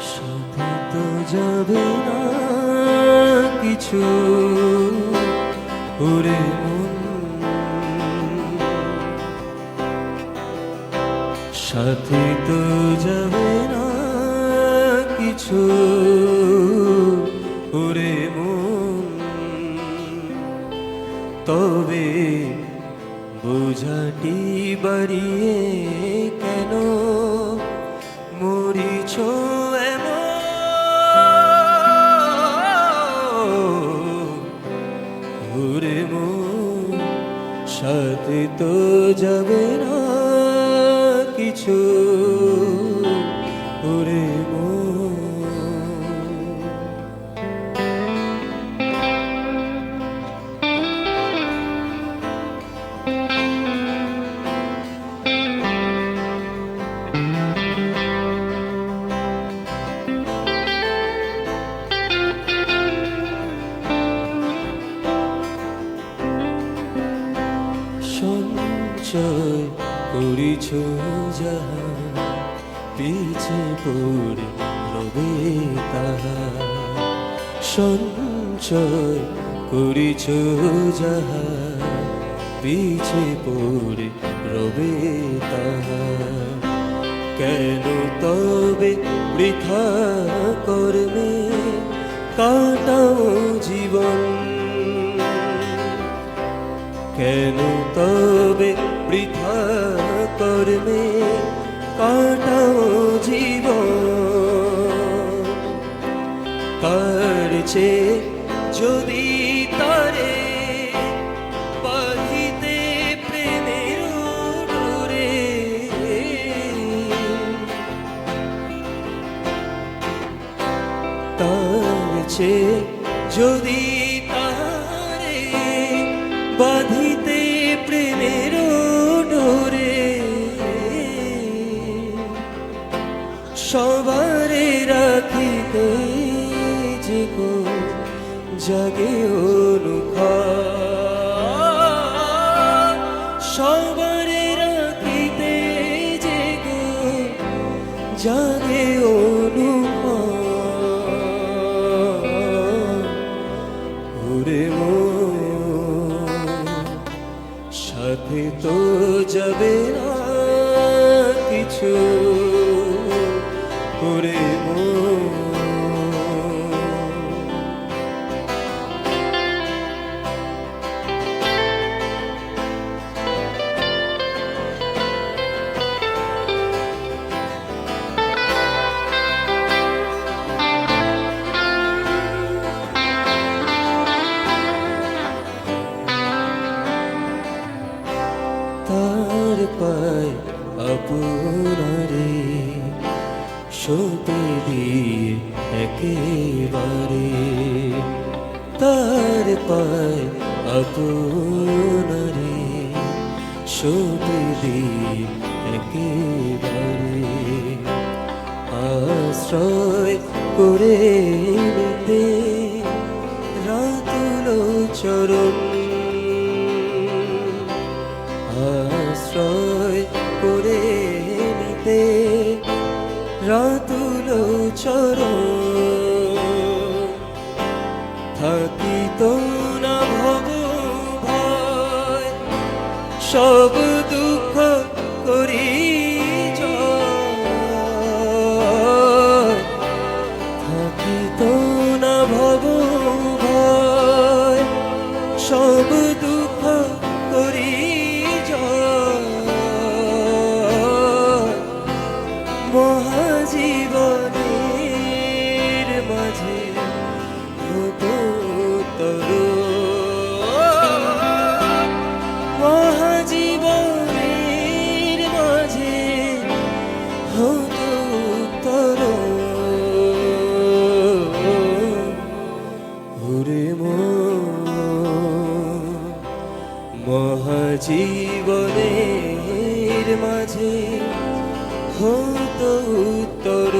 সাথে তো যাবে না কিছু। ওরে সাথে তো যাবে না কিছু। ওরে তবে বোঝাটি বাড়িয়ে কেন মরিছ? করিছ যাহা পিছে পড়ে রবে তাহা। সঞ্চয় করিছ পিছে পড়ে রবে তাহা। কেন তবে বৃথা কর্মে কাটাও জীবন? কেন তবে কর্মে কাটাও তার চেয়ে যদি তারে যদি তারে সবারে রাখিতে যে গো, জাগে অনুখা। সবারে রাখিতে যে গো, জাগে অনুভা ঘুরে সাথে তো যাবে না কিছু। করে তার পায় আপনারে দিয়ে একেবারে তার পায় আপনারে সপে দিয়ে একেবারে আশ্রয় করে নিতে রাতুল চরণ চর থাকিত না ভব ভয় সব মহাজীবনের মাঝে হতো উত্তর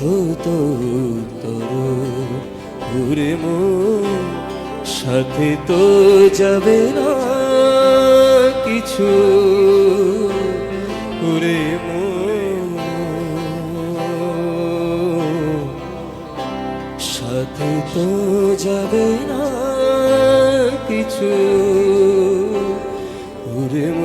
হতো তোর ঘুরে সাথে তো যাবে না কিছু। ঘুরে সাথে তো যাবে না কিছু। ঘুরে